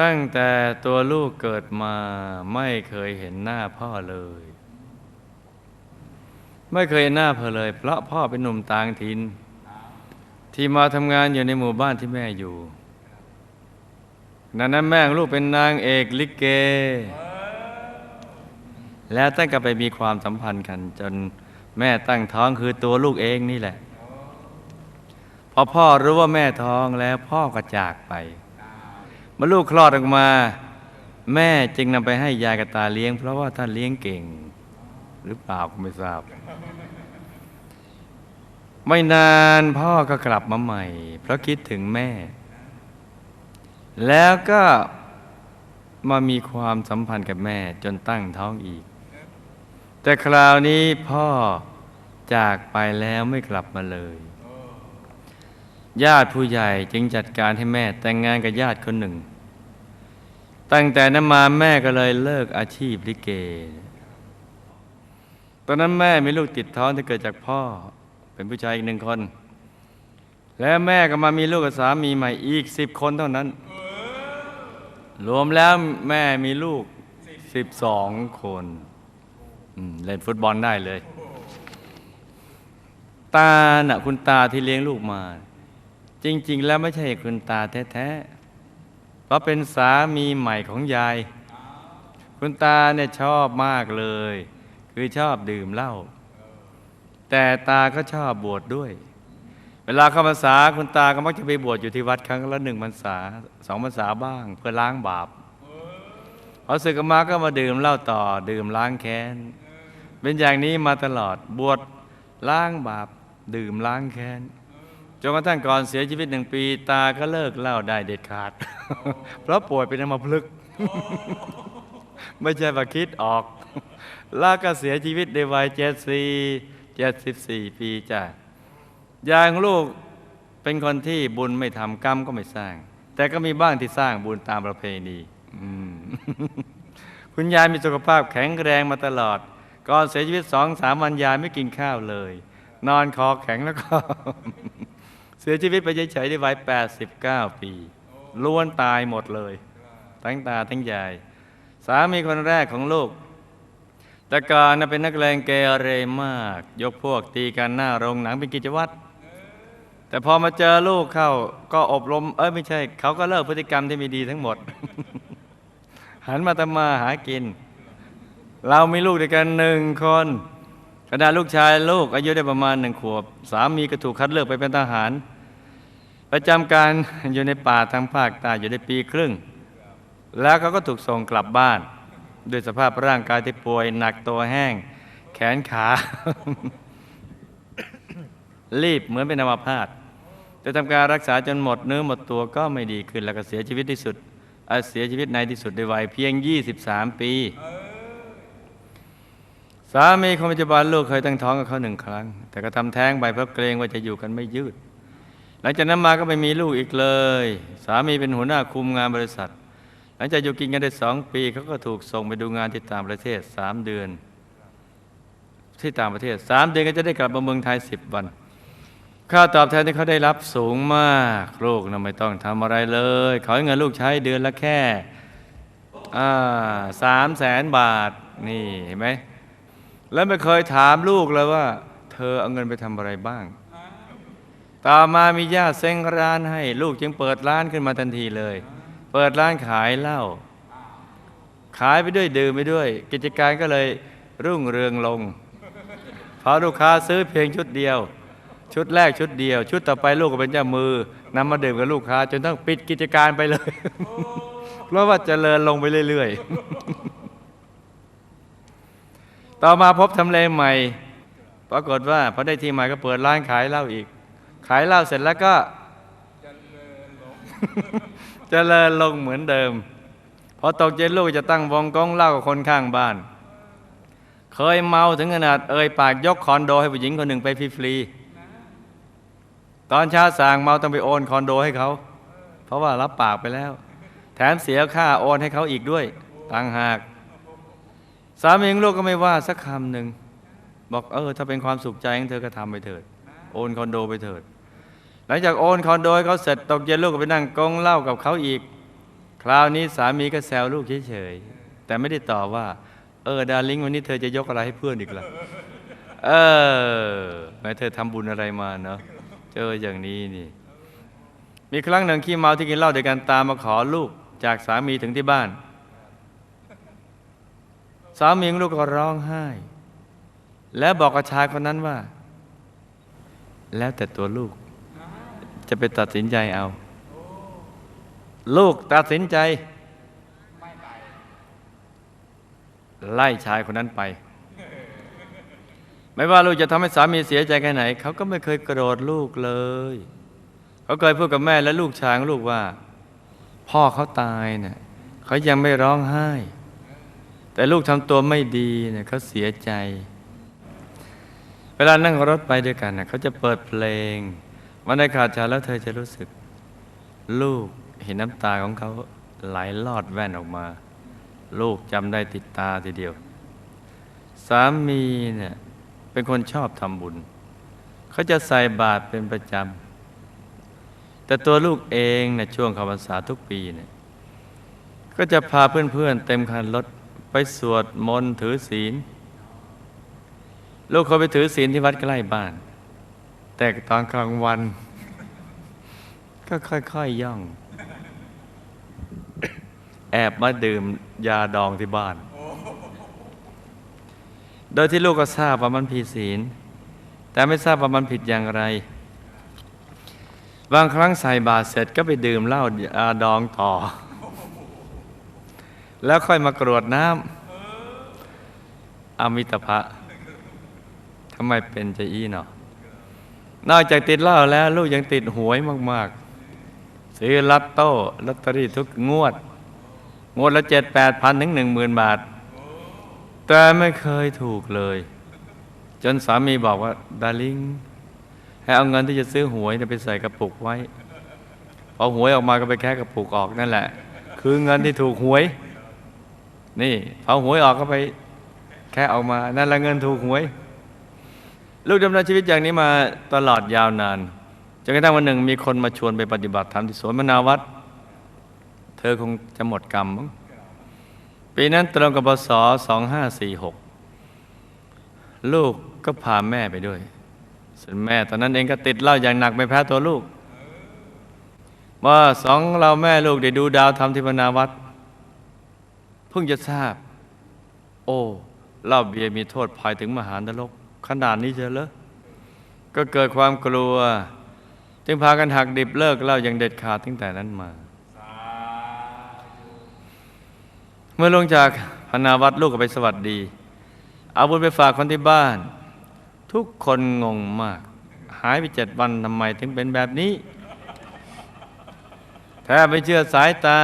ตั้งแต่ตัวลูกเกิดมาไม่เคยเห็นหน้าพ่อเลย ไม่เคยเห็นหน้าพ่อเลย เพราะพ่อเป็นหนุ่มต่างถิ่นที่มาทำงานอยู่ในหมู่บ้านที่แม่อยู่นั้นแม่ลูกเป็นนางเอกลิเก แล้วตั้งกันไปมีความสัมพันธ์กัน จนแม่ตั้งท้องคือตัวลูกเองนี่แหละ พอพ่อรู้ว่าแม่ท้องแล้วพ่อก็จากไป เมื่อลูกคลอดออกมา แม่จึงนำไปให้ยายกับตาเลี้ยง เพราะว่าท่านเลี้ยงเก่ง หรือเปล่าก็ไม่ทราบ ไม่นานพ่อก็กลับมาใหม่ เพราะคิดถึงแม่ แล้วก็มามีความสัมพันธ์กับแม่จนตั้งท้องอีก แต่คราวนี้พ่อจากไปแล้วไม่กลับมาเลย ญาติผู้ใหญ่จึงจัดการให้แม่แต่งงานกับญาติคนหนึ่ง ตั้งแต่นั้นมาแม่ก็เลยเลิกอาชีพลิเก ตอนนั้นแม่มีลูกติดท้องที่เกิดจากพ่อ เป็นผู้ชายอีกหนึ่งคน และแม่ก็มามีลูกกับสามีใหม่อีกสิบคนเท่านั้น รวมแล้วแม่มีลูกสิบสองคนเล่นฟุตบอลได้เลย ตาน่ะคุณตาที่เลี้ยงลูกมา จริง ๆ แล้วไม่ใช่คุณตาแท้ๆเพราะเป็นสามีใหม่ของยาย คุณตาเนี่ยชอบมากเลย คือชอบดื่มเหล้าแต่ตาก็ชอบบวชดด้วย เวลาเข้าพรรษาคุณตาก็มักจะไปบวชอยู่ที่วัดครั้งละหนึ่งพรรษาสองพรรษาบ้าง เพื่อล้างบาปพอศึกมาก็มาดื่มเหล้าต่อ ดื่มล้างแค้น เป็นอย่างนี้มาตลอดบวชล้างบาปดื่มล้างแค้น จนกระทั่งก่อนเสียชีวิตหนึ่งปี ตาก็เลิกเหล้าได้เด็ดขาด เพราะป่วยเป็นอัมพฤกษ์ไม่ใช่ว่าคิดออก แล้วก็เสียชีวิตในวัยเจ็ดสี่เจ็ดสิบสี่ปีจ้ะยายของลูกเป็นคนที่บุญไม่ทำกรรมก็ไม่สร้าง แต่ก็มีบ้างที่สร้างบุญตามประเพณีคุณยายมีสุขภาพแข็งแรงมาตลอด ก่อนเสียชีวิตสองสามวันยายไม่กินข้าวเลย นอนคอแข็งแล้วก็ สียชีวิตไปเฉยๆในวัย 89 ปี ล้วนตายหมดเลย ทั้งตาทั้งยาย สามีคนแรกของลูก แต่ก่อนเป็นนักเลงเกเรมาก ยกพวกตีกันหน้าโรงหนังเป็นกิจวัตร แต่พอมาเจอลูกเข้าก็อบรม เอ้ยไม่ใช่ เขาก็เลิกพฤติกรรมที่ไม่ดีทั้งหมด หันมาทำมาหากิน เรามีลูกด้วยกันหนึ่งคนขณะลูกชายลูกอายุได้ประมาณหนึ่งขวบ สามีก็ถูกคัดเลือกไปเป็นทหาร ประจำการอยู่ในป่าทางภาคใต้อยู่ได้ปีครึ่ง แล้วเขาก็ถูกส่งกลับบ้าน ด้วยสภาพร่างกายที่ป่วยหนักตัวแห้ง แขนขา รีบเหมือนเป็นอัมพาตแต่ทำการรักษาจนหมดเนื้อหมดตัวก็ไม่ดีขึ้น แล้วก็เสียชีวิตที่สุดเเสียชีวิตในที่สุดในวัยเพียง 23 ปีสามีคนปัจจุบันลูกเคยตั้งท้องกับเขาหนึ่งครั้ง แต่ก็ทำแท้งไปเพราะเกรงว่าจะอยู่กันไม่ยืด ลังจากนั้นมาก็ไม่มีลูกอีกเลย สามีเป็นหัวหน้าคุมงานบริษัท หลังจากอยู่กินกันได้สองปีเขาก็ถูกส่งไปดูงานที่ต่างประเทศสามเดือน ที่ต่างประเทศสามเดือนก็จะได้กลับมาเมืองไทยสิบวันค่าตอบแทนที่เขาได้รับสูงมากลูกนะไม่ต้องทำอะไรเลยขอให้เงินลูกใช้เดือนละแค่สามแสนบาทนี่เห็นไหมแล้วไม่เคยถามลูกเลยว่า เธอเอาเงินไปทำอะไรบ้าง ต่อมามีญาติเซ้งร้านให้ลูกจึงเปิดร้านขึ้นมาทันทีเลย เปิดร้านขายเหล้าขายไปด้วยดื่มไปด้วย กิจการก็เลยรุ่งเรืองลงพอลูกค้าซื้อเพียงชุดเดียว ชุดแรกชุดเดียว ชุดต่อไปลูกก็เป็นเจ้ามือนำมาดื่มกับลูกค้า จนต้องปิดกิจการไปเลย เพราะว่าเจริญลงไปเรื่อยๆ ต่อมาพบทำเลใหม่ ปรากฏว่าพอได้ที่ใหม่ก็เปิดร้านขายเหล้าอีก ขายเหล้าเสร็จแล้วก็จเจริญลงเหมือนเดิม พอตกเย็นลูกจะตั้งวงกงเหล้ากับคนข้างบ้าน เคยเมาถึงขนาดเอ่ยปากยกคอนโดให้ผู้หญิงคนหนึ่งไปฟรีๆตอนเช้าสางเมาต้องไปโอนคอนโดให้เขา เพราะว่ารับปากไปแล้ว แถมเสียค่าโอนให้เขาอีกด้วยต่างหาก สามีของลูกก็ไม่ว่าสักคำหนึ่งบอกเออ ถ้าเป็นความสุขใจของเธอก็ทำไปเถิด โอนคอนโดไปเถิด หลังจากโอนคอนโดให้เขาเสร็จตกเย็นลูกก็ไปนั่งกงเล้ากับเขาอีก คราวนี้สามีก็แซวลูกเฉยๆแต่ไม่ได้ตอบว่า เออดาริงวันนี้เธอจะยกอะไรให้เพื่อนอีกล่ะเออแม้เธอทำบุญอะไรมาเนาะเจออย่างนี้นี่ มีครั้งหนึ่งขี้เมาที่กินเหล้าด้วยกันตามมาขอลูกจากสามีถึงที่บ้าน สามีลูกก็ร้องไห้ แล้วบอกกับชายคนนั้นว่า แล้วแต่ตัวลูก จะไปตัดสินใจเอา ลูกตัดสินใจ ไล่ชายคนนั้นไป ไม่ว่าลูกจะทำให้สามีเสียใจแค่ไหน เขาก็ไม่เคยโกรธลูกเลย เขาเคยพูดกับแม่และลูกชายของลูกว่า พ่อเขาตายเนี่ยเขายังไม่ร้องไห้ แต่ลูกทำตัวไม่ดีเนี่ยเขาเสียใจ เวลานั่งรถไปด้วยกันเนี่ยเขาจะเปิดเพลง วันได้ขาดใจแล้วเธอจะรู้สึก ลูกเห็นน้ำตาของเขาไหลลอดแว่นออกมา ลูกจำได้ติดตาทีเดียว สามีเนี่ยเป็นคนชอบทำบุญ เขาจะใส่บาตรเป็นประจำ แต่ตัวลูกเองเนี่ยช่วงข้าพรรษาทุกปีเนี่ยก็จะพาเพื่อนๆเต็มคันรถไปสวดมนต์ถือศีล ลูกเขาไปถือศีลที่วัดใกล้บ้าน แต่ตอนกลางวัน ก็ค่อยๆย่อง แอบมาดื่มยาดองที่บ้าน โดยที่ลูกก็ทราบว่ามันผิดศีล แต่ไม่ทราบว่ามันผิดอย่างไร บางครั้งใส่บาตรเสร็จก็ไปดื่มเหล้ายาดองต่อ แล้วค่อยมากรวดน้ำอมิตภะทำไมเป็นใจอี้เนาะ นอกจากติดเหล้าแล้ว ลูกยังติดหวยมาก ๆ ซื้อลัตโต้ลอตเตอรี่ทุกงวด งวดละเจ็ดแปดพันถึงหนึ่งหมื่นบาท แต่ไม่เคยถูกเลย จนสามีบอกว่าดาริงให้เอาเงินที่จะซื้อหวยไปใส่กระปุกไว้พอหวยออกมาก็ไปแค่กระปุกออกนั่นแหละ คือเงินที่ถูกหวย นี่พอหวยออกก็ไปแค่ออกมานั่นแหละเงินถูกหวย ลูกดำเนินชีวิตอย่างนี้มาตลอดยาวนานจนกระทั่งวันหนึ่งมีคนมาชวนไปปฏิบัติธรรมที่สวนมนาวัด เธอคงจะหมดกรรม ปีนั้นตรงกับพศ2546 ลูกก็พาแม่ไปด้วย ส่วนแม่ตอนนั้นเองก็ติดเหล้าอย่างหนักไม่แพ้ตัวลูกว่าสองเราแม่ลูกได้ดูดาวทำที่พนาวัด เพิ่งจะทราบ โอ้เหล้าเบียร์มีโทษภัยถึงมหานรก ขนาดนี้เชียวเหรอก็เกิดความกลัว จึงพากันหักดิบเลิกเล้าอย่างเด็ดขาดตั้งแต่นั้นมา เมื่อลงจากพนาวัดลูกก็ไปสวัสดี เอาบุญไปฝากคนที่บ้าน ทุกคนงงมาก หายไปเจ็ดวันทำไมถึงเป็นแบบนี้แทบไม่เชื่อสายตา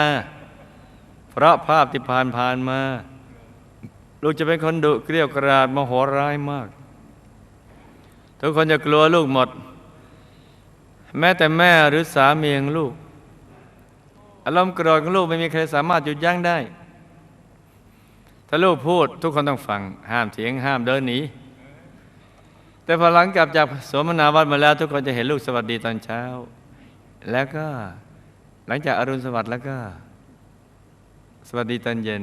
เพราะภาพที่ผ่านผ่านมา ลูกจะเป็นคนดุเกรี้ยวกราดมโหร้ายมาก ทุกคนจะกลัวลูกหมด แม้แต่แม่หรือสามีของลูก อารมณ์โกรธของลูกไม่มีใครสามารถหยุดยั้งได้ ถ้าลูกพูดทุกคนต้องฟัง ห้ามเถียงห้ามเดินหนีแต่พอหลังกลับจากสวมนาวัดมาแล้ว ทุกคนจะเห็นลูกสวัสดีตอนเช้า แล้วก็หลังจากอรุณสวัสดิ์แล้วก็ สวัสดีตอนเย็น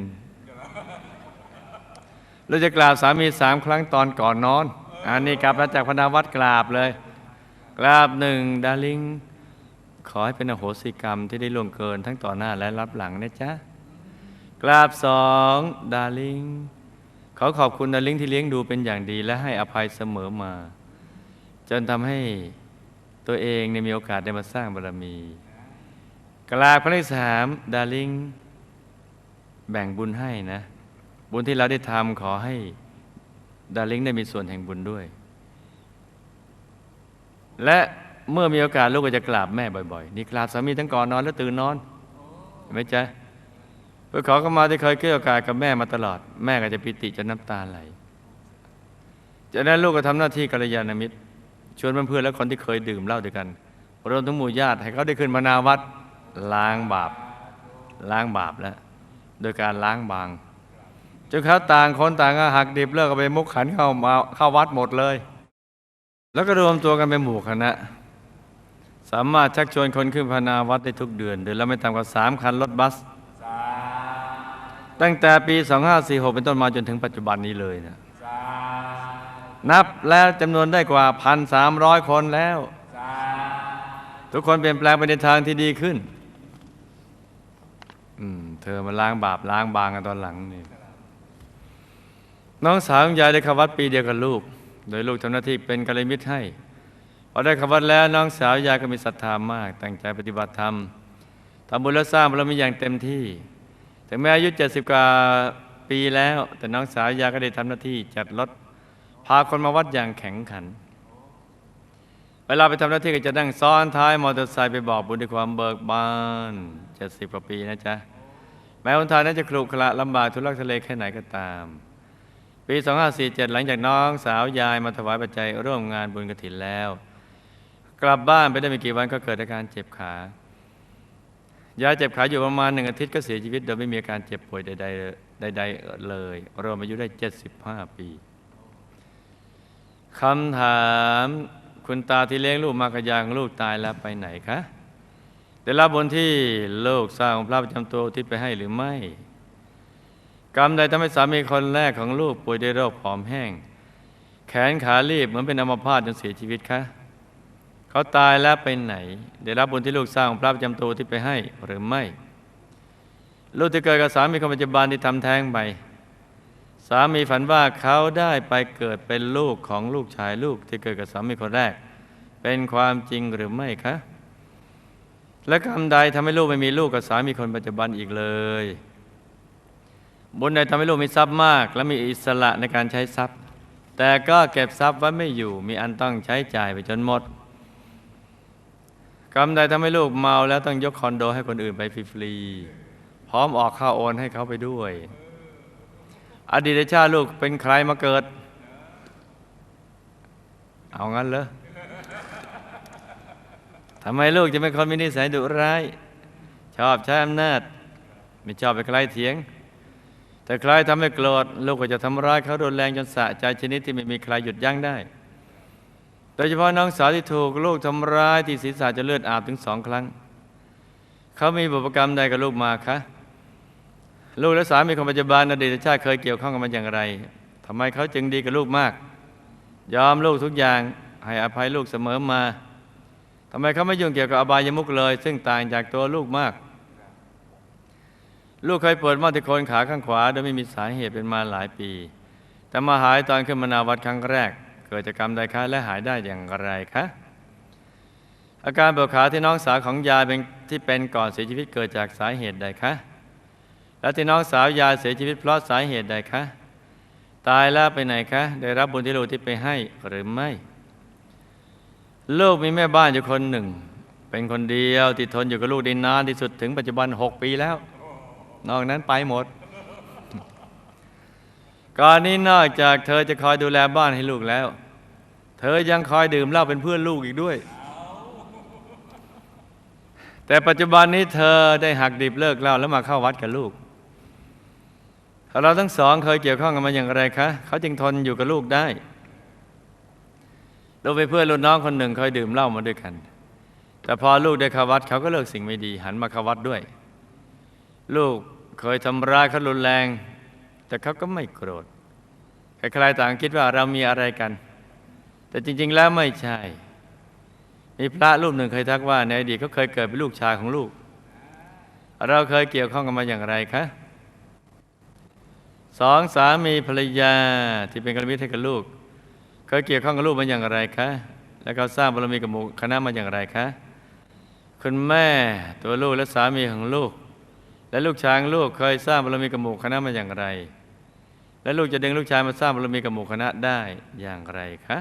เราจะกราบสามีสามครั้งตอนก่อนนอน อันนี้กลับมาจากพนาวัดกราบเลย กราบหนึ่งดาริงขอให้เป็นอโหสิกรรมที่ได้ล่วงเกินทั้งต่อหน้าและรับหลังนะจ๊ะ กราบสองดาริงขอขอบคุณดาริงที่เลี้ยงดูเป็นอย่างดีและให้อภัยเสมอมา จนทำให้ตัวเองเนี่ยมีโอกาสได้มาสร้างบารมี กราบครั้งที่สามดาริงแบ่งบุญให้นะ บุญที่เราได้ทำขอให้ ดาริงได้มีส่วนแห่งบุญด้วย และเมื่อมีโอกาสลูกก็จะกราบแม่บ่อยๆ นี่กราบสามีทั้งก่อนนอนและตื่นนอนเห็นไหมจ๊ะเพื่อขอเข้ามาที่เคยเกี่ยวกายกับแม่มาตลอด แม่ก็จะปิติจนน้ำตาไหลจากนั้นลูกก็ทำหน้าที่กัลยาณมิตร ชวนเพื่อนๆและคนที่เคยดื่มเหล้าด้วยกันรวมทั้งหมู่ญาติให้เขาได้ขึ้นมานาวัดล้างบาปล้างบาปแล้ว โดยการล้างบาง จนเขาต่างคนต่างก็หักดิบเลิกไปมุกขันเข้ามาเข้าวัดหมดเลย แล้วก็รวมตัวกันเป็นหมู่คณะ สามารถชักชวนคนขึ้นพนาวัดได้ทุกเดือนเดือนละไม่ต่ำกว่าสามคันรถบัส ตั้งแต่ปี 2546 เป็นต้นมาจนถึงปัจจุบันนี้เลยนะนับแล้วจำนวนได้กว่า 1,300 คนแล้ว ทุกคนเปลี่ยนแปลงไปในทางที่ดีขึ้น อืม เธอมาล้างบาปล้างบางกันตอนหลังนี่ น้องสาวของยายได้เข้าวัดปีเดียวกับลูก โดยลูกทำหน้าที่เป็นกัลยาณมิตรให้พอได้เข้าวัดแล้วน้องสาวยายก็มีศรัทธามาก ตั้งใจปฏิบัติธรรมทำบุญและสร้างบารมีอย่างเต็มที่ ถึงแม้อายุ70กว่าปีแล้ว แต่น้องสาวยายก็ได้ทำหน้าที่จัดรถพาคนมาวัดอย่างแข็งขัน เวลาไปทำหน้าที่ก็จะนั่งซ้อนท้ายมอเตอร์ไซค์ไปบอกบุญด้วยความเบิกบาน70กว่าปีนะจ๊ะแม้วันทางนั้นจะครุขระลำบากทุลักทุเลแค่ไหนก็ตาม ปี 2547 หลังจากน้องสาวยายมาถวายปัจจัยร่วมงานบุญกฐินแล้ว กลับบ้านไปได้ไม่กี่วันก็เกิดอาการเจ็บขายายเจ็บขาอยู่ประมาณหนึ่งอาทิตย์ก็เสียชีวิตโดยไม่มีอาการเจ็บป่วยใดๆใดๆเลยรวมอายุได้ 75 ปีคำถามคุณตาที่เลี้ยงลูกมากระยางลูกตายแล้วไปไหนคะ ได้รับบนที่โลกสร้างพระประจำตัวที่ไปให้หรือไม่ กรรมใดทำให้สามีคนแรกของลูกป่วยด้วยโรคผอมแห้ง แขนขาลีบเหมือนเป็นอัมพาตจนเสียชีวิตคะเขาตายแล้วไปไหน ได้รับบุญที่ลูกสร้างพระประจำตัวที่ไปให้หรือไม่ ลูกที่เกิดกับสามีคนปัจจุบันที่ทำแท้งไปสามีฝันว่าเขาได้ไปเกิดเป็นลูกของลูกชายลูกที่เกิดกับสามีคนแรก เป็นความจริงหรือไม่คะ และกรรมใดทำให้ลูกไม่มีลูกกับสามีคนปัจจุบันอีกเลย บุญใดทำให้ลูกมีทรัพย์มาก และมีอิสระในการใช้ทรัพย์ แต่ก็เก็บทรัพย์ไว้ไม่อยู่มีอันต้องใช้จ่ายไปจนหมดกรรมใดทำให้ลูกเมาแล้วต้องยกคอนโดให้คนอื่นไปฟรีๆพร้อมออกค่าโอนให้เขาไปด้วย อดีตชาติลูกเป็นใครมาเกิด เอางั้นเหรอทำไมลูกจะเป็นคนมีนิสัยดุร้าย ชอบใช้อำนาจ ไม่ชอบไปใครเถียง แต่ใครทำให้โกรธลูกก็จะทำร้ายเขารุนแรงจนสะใจชนิดที่ไม่มีใครหยุดยั้งได้ โดยเฉพาะน้องสาวที่ถูกลูกทำร้ายที่ศีรษะจะเลือดอาบถึงสองครั้ง เขามีบุพกรรมใดกับลูกมาคะ ลูกและสามีคนปัจจุบันอดีตชาติเคยเกี่ยวข้องกันมาอย่างไรทำไมเขาจึงดีกับลูกมาก ยอมลูกทุกอย่างให้อภัยลูกเสมอมาทำไมเขาไม่ยุ่งเกี่ยวกับอบายมุกเลย ซึ่งต่างจากตัวลูกมาก ลูกเคยปวดมากที่โคนขาข้างขวา โดยไม่มีสาเหตุเป็นมาหลายปี แต่มาหายตอนขึ้นมานาวัดครั้งแรก เกิดจากกรรมใดคะและหายได้อย่างไรคะอาการปวดขาที่น้องสาวของยายเป็นที่เป็นก่อนเสียชีวิตเกิดจากสาเหตุใดคะและที่น้องสาวยายเสียชีวิตเพราะสาเหตุใดคะตายแล้วไปไหนคะได้รับบุญที่ลูกที่ไปให้หรือไม่ลูกมีแม่บ้านอยู่คนหนึ่ง เป็นคนเดียวที่ทนอยู่กับลูกได้นานที่สุดถึงปัจจุบันหกปีแล้ว นอกนั้นไปหมดก่อนนี้นอกจากเธอจะคอยดูแลบ้านให้ลูกแล้ว เธอยังคอยดื่มเหล้าเป็นเพื่อนลูกอีกด้วย แต่ปัจจุบันนี้เธอได้หักดิบเลิกเหล้าแล้วมาเข้าวัดกับลูก เราทั้งสองเคยเกี่ยวข้องกันมาอย่างไรคะ เขาจึงทนอยู่กับลูกได้ลูกเป็นเพื่อนรุ่นน้องคนหนึ่งเคยดื่มเหล้ามาด้วยกัน แต่พอลูกได้เข้าวัดเขาก็เลิกสิ่งไม่ดี หันมาเข้าวัดด้วย ลูกเคยทำร้ายเขารุนแรง แต่เขาก็ไม่โกรธใครๆต่างคิดว่าเรามีอะไรกัน แต่จริง ๆ แล้วไม่ใช่ มีพระรูปหนึ่งเคยทักว่า ในอดีตเขาเคยเกิดเป็นลูกชายของลูก เราเคยเกี่ยวข้องกันมาอย่างไรคะสองสามีภรรยาที่เป็นกัลยาณมิตรให้กับลูก เคยเกี่ยวข้องกับลูกมาอย่างไรคะ และเขาสร้างบารมีกับหมู่คณะมาอย่างไรคะ คุณแม่ตัวลูกและสามีของลูก และลูกชายของลูกเคยสร้างบารมีกับหมู่คณะมาอย่างไร และลูกจะดึงลูกชายมาสร้างบารมีกับหมู่คณะได้อย่างไรคะ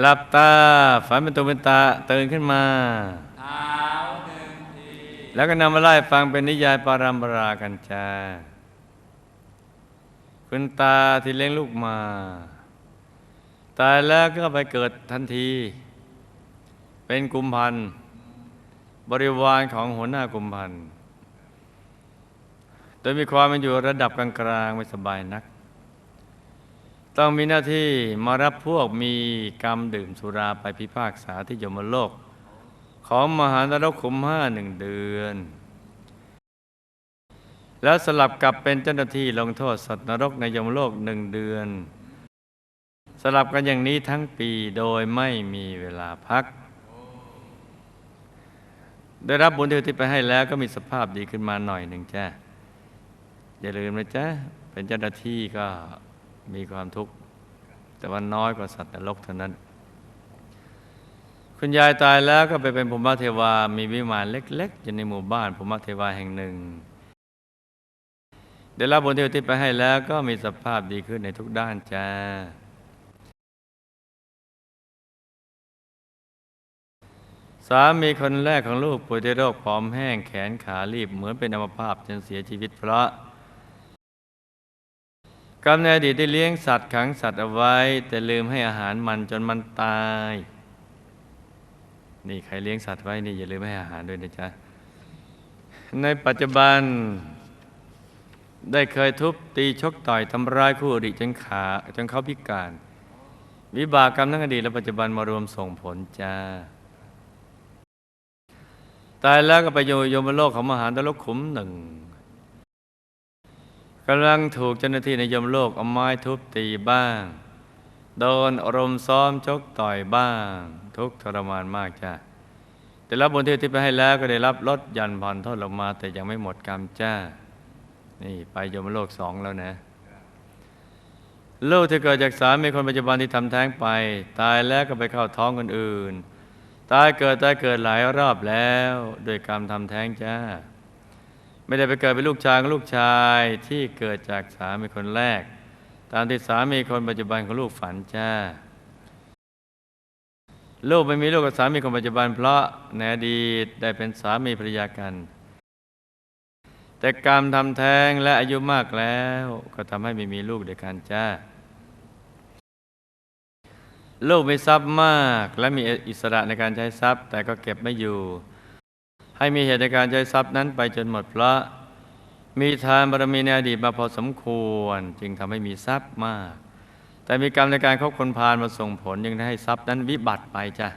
หลับตาฝันเป็นตัวเป็นตาตื่นขึ้นมาแล้วก็นำมาไล่ฟังเป็นนิยายปารัมปรากันจ้าคุณตาที่เลี้ยงลูกมา ตายแล้วก็ไปเกิดทันที เป็นกุมพันธ์ บริวารของหัวหน้ากุมพันธ์โดยมีความเป็นอยู่ระดับกลางๆไม่สบายนัก ต้องมีหน้าที่มารับพวกมีกรรมดื่มสุราไปพิพากษาที่ยมโลก ของมหานรกขุมห้าหนึ่งเดือน แล้วสลับกับเป็นเจ้าหน้าที่ลงโทษสัตว์นรกในยมโลกหนึ่งเดือน สลับกันอย่างนี้ทั้งปีโดยไม่มีเวลาพัก ได้รับบุญที่อุทิศไปให้แล้วก็มีสภาพดีขึ้นมาหน่อยหนึ่งจ้าอย่าลืมนะจ๊ะเป็นเจ้าหน้าที่ก็มีความทุกข์แต่ว่าน้อยกว่าสัตว์นรกเท่านั้น คุณยายตายแล้วก็ไปเป็นภูมิเทวา มีวิมานเล็กๆอยู่ในหมู่บ้านภูมิเทวาแห่งหนึ่งได้รับบุญที่อุทิศไปให้แล้วก็มีสภาพดีขึ้นในทุกด้านจ้าามีคนแรกของลูกป่วยด้วยโรคผอมแห้งแขนขาลีบเหมือนเป็นอัมพาตจนเสียชีวิตเพราะกรรมในอดีตได้เลี้ยงสัตว์ขังสัตว์เอาไว้ แต่ลืมให้อาหารมันจนมันตาย นี่ใครเลี้ยงสัตว์ไว้นี่อย่าลืมให้อาหารด้วยนะจ๊ะ ในปัจจุบัน ได้เคยทุบตีชกต่อยทำร้ายคู่อริจนขาจนเขาพิการ วิบากกรรมทั้งอดีตและปัจจุบันมารวมส่งผลจ้า ตายแล้วก็ไปอยู่ยมโลกของมหานรกขุมหนึ่งกำลังถูกเจ้าหน้าที่ในยมโลกเอาไม้ทุบตีบ้าง โดนอารมณ์ซ้อมชกต่อยบ้าง ทุกทรมานมากจ้าแต่รับบุญที่ที่ไปให้แล้วก็ได้รับลดยันผ่อนโทษลงมา แต่ยังไม่หมดกรรมจ้า นี่ไปยมโลกสองแล้วนะลูกที่เกิดจากสามีคนปัจจุบันที่ทำแท้งไป ตายแล้วก็ไปเข้าท้องคนอื่น ตายเกิดตายเกิดหลายรอบแล้วโดยกรรมทำแท้งจ้า ไม่ได้ไปเกิดเป็นลูกชายของลูกชายที่เกิดจากสามีคนแรก ตามที่สามีคนปัจจุบันของลูกฝันจ้า ลูกไม่มีลูกกับสามีคนปัจจุบัน เพราะในอดีตได้เป็นสามีภรรยากัน แต่กรรมทำแท้งและอายุมากแล้ว ก็ทำให้ไม่มีลูกเดียวกันจ้า ลูกมีทรัพย์มาก และมีอิสระในการใช้ทรัพย์ แต่ก็เก็บไม่อยู่ ให้มีเหตุในการใช้ทรัพย์นั้นไปจนหมดเพราะมีทานบารมีในอดีตมาพอสมควร จึงทำให้มีทรัพย์มาก แต่มีกรรมในการคบคนพาลมาส่งผลยังได้ให้ทรัพย์นั้นวิบัติไปจ้ะ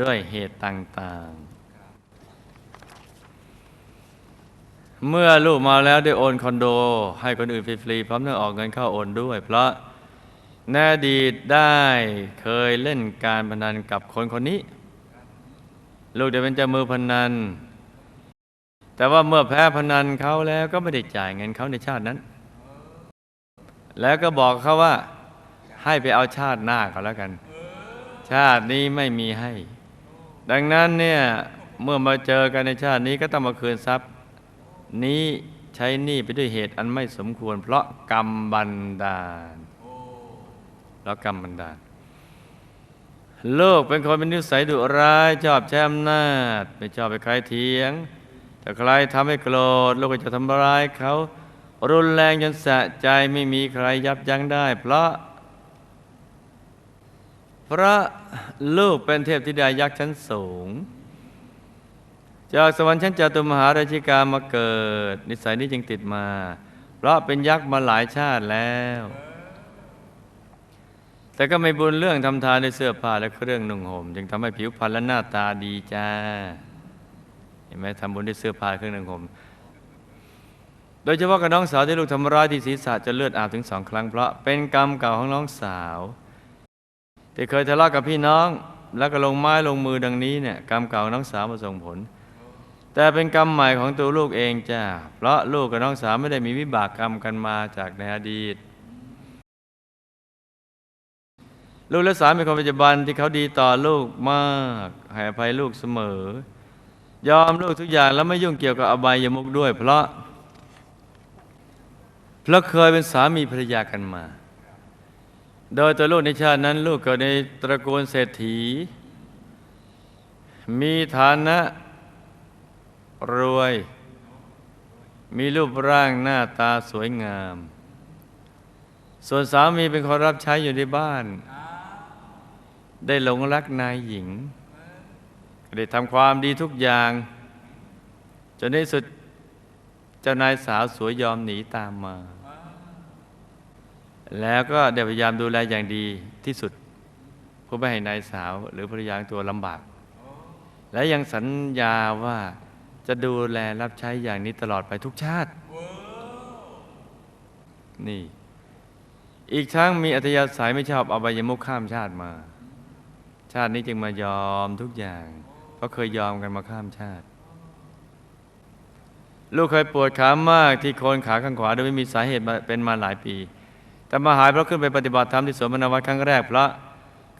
ด้วยเหตุต่างๆ เมื่อลูกมาแล้วได้โอนคอนโด ให้คนอื่นฟรีๆพร้อมทั้งออกเงินเข้าโอนด้วย เพราะ ในอดีตได้เคยเล่นการพนันกับคนคนนี้ ลูกจะเป็นเจ้ามือพนัน แต่ว่าเมื่อแพ้พนันเขาแล้วก็ไม่ได้จ่ายเงินเขาในชาตินั้น แล้วก็บอกเขาว่าให้ไปเอาชาติหน้าเขาแล้วกัน ชาตินี้ไม่มีให้ ดังนั้นเนี่ยเมื่อมาเจอกันในชาตินี้ก็ต้องมาคืนทรัพย์ นี้ใช้หนี้ไปด้วยเหตุอันไม่สมควร เพราะกรรมบันดาล แล้วกรรมบันดาลโลกเป็นคนเป็นนิสัยดุร้ายชอบแช่มนาจไม่ชอบไปใครเถียงแต่ใครทำให้โกรธโลกก็จะทำร้ายเขารุนแรงจนสะใจไม่มีใครยับยั้งได้ เพราะ พระลูกเป็นเทพธิดายักษ์ชั้นสูง จากสวรรค์ชั้นจตุมหาราชิกามาเกิด นิสัยนี้จึงติดมา เพราะเป็นยักษ์มาหลายชาติแล้ว แต่ก็ไม่บุญเรื่องทำทานในเสื้อผ้าและเครื่องนุ่งห่มจึงทำให้ผิวพรรณและหน้าตาดีจ้า เห็นไหมทำบุญด้วยเสื้อผ้าเครื่องนุ่งห่มโดยเฉพาะกับน้องสาวที่ลูกทำร้ายที่ศีรษะจนเลือดอาบถึงสองครั้งเพราะเป็นกรรมเก่าของน้องสาวที่เคยทะเลาะกับพี่น้อง แล้วก็ลงไม้ลงมือดังนี้เนี่ยกรรมเก่าน้องสาวมาส่งผล แต่เป็นกรรมใหม่ของตัวลูกเองจ้าเพราะลูกกับน้องสาวไม่ได้มีวิบากกรรมกันมาจากในอดีต ลูกและสามีคนปัจจุบันที่เขาดีต่อลูกมากให้อภัยลูกเสมอ ยอมลูกทุกอย่างแล้วไม่ยุ่งเกี่ยวกับอบายมุกด้วย เพราะ เพราะเคยเป็นสามีภรรยากันมา โดยตัวลูกในชาตินั้น ลูกเกิดในตระกูลเศรษฐี มีฐานะรวย มีรูปร่างหน้าตาสวยงาม ส่วนสามีเป็นคนรับใช้อยู่ในบ้าน ได้หลงรักนายหญิง ได้ทำความดีทุกอย่าง จนในสุดเจ้านายสาวสวยยอมหนีตามมา แล้วก็ได้พยายามดูแลอย่างดีที่สุดเพื่อไม่ให้นายสาวหรือภรรยาตัวลำบาก และยังสัญญาว่าจะดูแลรับใช้อย่างนี้ตลอดไปทุกชาติ นี่ อีกทั้งมีอัธยาศัยไม่ชอบอบายมุขข้ามชาติมา ชาตินี้จึงมายอมทุกอย่าง เพราะเคยยอมกันมาข้ามชาติ ลูกเคยปวดขามากที่โคนขาข้างขวาโดยไม่มีสาเหตุมาเป็นมาหลายปี แต่มาหายเพราะขึ้นไปปฏิบัติธรรมที่สวนมนวัดครั้งแรกเพราะ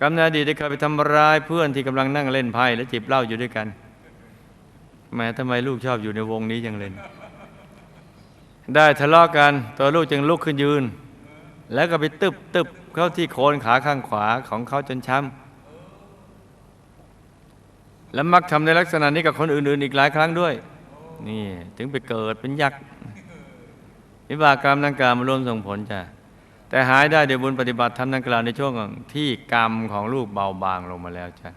กำเนิดดีได้เคยไปทำร้ายเพื่อนที่กำลังนั่งเล่นไพ่และจิบเหล้าอยู่ด้วยกันแม้ทำไมลูกชอบอยู่ในวงนี้จังเล่น ได้ทะเลาะกัน ตัวลูกจึงลุกขึ้นยืน แล้วก็ไปตึบตึบเข้าที่โคนขาข้างขวาของเขาจนช้ำ และมักทำในลักษณะนี้กับคนอื่น ๆ อีกหลายครั้งด้วย นี่ถึงไปเกิดเป็นยักษ์วิบากกรรมดังกล่าวมารวมส่งผลจ้ะแต่หายได้โดยบุญปฏิบัติธรรมดังกล่าวในช่วงที่กรรมของลูกเบาบางลงมาแล้วจ้ะ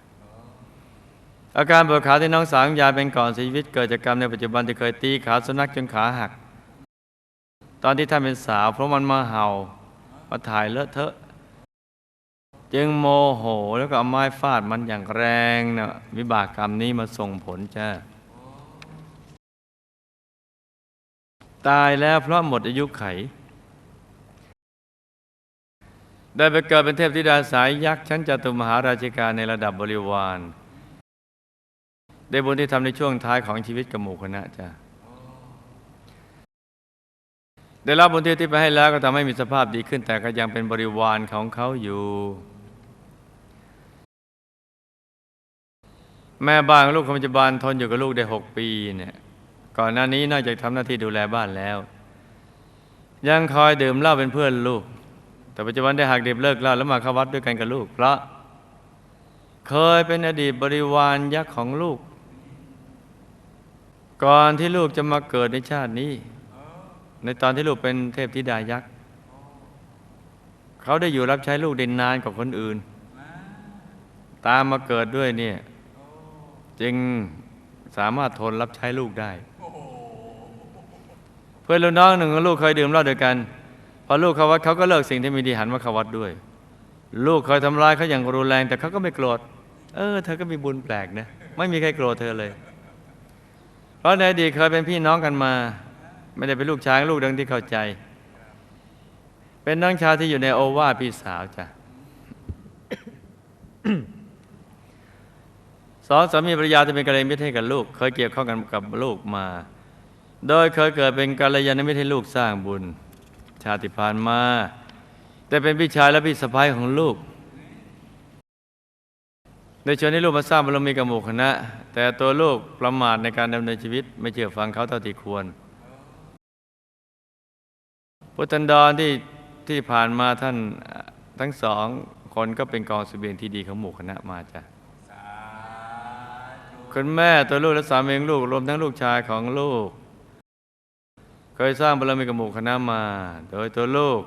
อาการปวดขาที่น้องสาวยายเป็นก่อนเสียชีวิตเกิดจากกรรมในปัจจุบันที่เคยตีขาสุนัขจนขาหัก ตอนที่ท่านเป็นสาว เพราะมันมาเห่ามาถ่ายเลอะเทอะ จึงโมโหแล้วก็เอาไม้ฟาดมันอย่างแรงนะวิบากกรรมนี้มาส่งผลจ้าตายแล้วเพราะหมดอายุไข ได้ไปเกิดเป็นเทพธิดาสายยักษ์ชั้นจตุมหาราชิกาในระดับบริวาร ได้บุญที่ทำในช่วงท้ายของชีวิตกับหมูคณะจ้าได้รับบุญที่ที่ไปให้แล้วก็ทำให้มีสภาพดีขึ้น แต่ก็ยังเป็นบริวารของเขาอยู่ แม่บ้านลูกคนปัจจุบันทนอยู่กับลูกได้หกปีเนี่ยก่อนหน้านี้นอกจากทำหน้าที่ดูแลบ้านแล้ว ยังคอยดื่มเหล้าเป็นเพื่อนลูก แต่ปัจจุบันได้หักดิบเลิกเหล้าแล้วมาเข้าวัดด้วยกันกับลูก เพราะเคยเป็นอดีตบริวารยักษ์ของลูก ก่อนที่ลูกจะมาเกิดในชาตินี้ ในตอนที่ลูกเป็นเทพธิดายักษ์เขาได้อยู่รับใช้ลูกเด่นนานกว่าคนอื่น ตามมาเกิดด้วยเนี่ย จึงสามารถทนรับใช้ลูกได้ เพื่อนรุ่นน้องหนึ่งของลูกเคยดื่มเหล้าด้วยกันพอลูกเขาวัดเขาก็เลิกสิ่งที่ไม่ดีหันมาเขาวัดด้วย ลูกเคยทำร้ายเขาอย่างรุนแรง แต่เขาก็ไม่โกรธเออ เธอก็มีบุญแปลกนะไม่มีใครโกรธเธอเลย เพราะในอดีตเคยเป็นพี่น้องกันมา ไม่ได้เป็นลูกช้ายลูกดังที่เข้าใจ เป็นน้องชายที่อยู่ในโอวาทพี่สาวจ้ะ สองสามีภรรยาที่เป็นกัลยาณมิตรให้กับลูก เคยเกี่ยวข้องกันกับลูกมา โดยเคยเกิดเป็นกัลยาณมิตรให้ลูกสร้างบุญ ชาติผ่านมา แต่เป็นพี่ชายและพี่สะพ้ายของลูกได้ชวนให้ลูกมาสร้างบารมีกับหมู่คณะ แต่ตัวลูกประมาทในการดำเนินชีวิต ไม่เชื่อฟังเขาเท่าที่ควร พุทธันดรที่ที่ผ่านมาท่านทั้งสองคนก็เป็นกองเสบียงที่ดีของหมู่คณะมาจ้ะ คุณแม่ตัวลูกและสามีของลูกรวมทั้งลูกชายของลูก เคยสร้างบารมีกับหมู่คณะมา โดยตัวลูก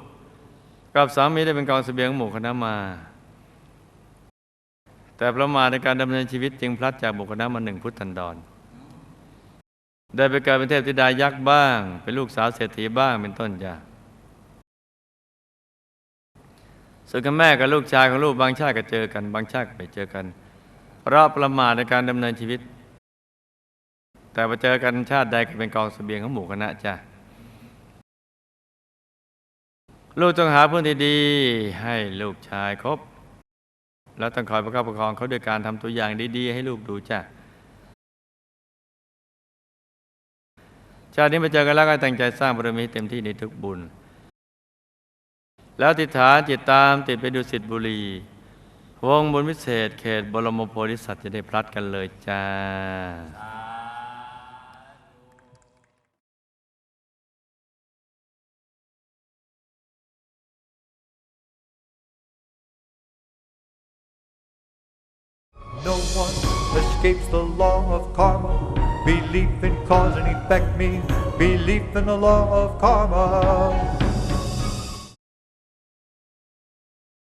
กับสามีได้เป็นกองเสบียงของหมู่คณะมา แต่ประมาทในการดำเนินชีวิตจึงพลัดจากหมู่คณะมาหนึ่งพุทธันดร ได้ไปเกิดเป็นเทพธิดายักษ์บ้าง เป็นลูกสาวเศรษฐีบ้างเป็นต้นจ้ะส่วนคุณแม่กับลูกชายของลูกบางชาติก็เจอกัน บางชาติก็ไปเจอกัน เพราะประมาทในการดำเนินชีวิต แต่ไปเจอกันชาติใดก็เป็นกองเสบียงของหมู่คณะจ้ะลูกต้องหาเพื่อนที่ดีให้ลูกชายครบ แล้วต้องคอยประคับประคองเขาด้วยการทำตัวอย่างดีๆ ให้ลูกดูจ้ะชาตินี้มาเจอกันแล้วก็ตั้งใจสร้างบารมีเต็มที่ในทุกบุญ แล้วติดฐานจิตตามติดไปดูสิทธิบุรี วงบุญวิเศษเขตบรมโพธิสัตว์จะได้พลัดกันเลยจ้า No one escapes the law of karma. Belief in cause and effect means belief in the law of karma.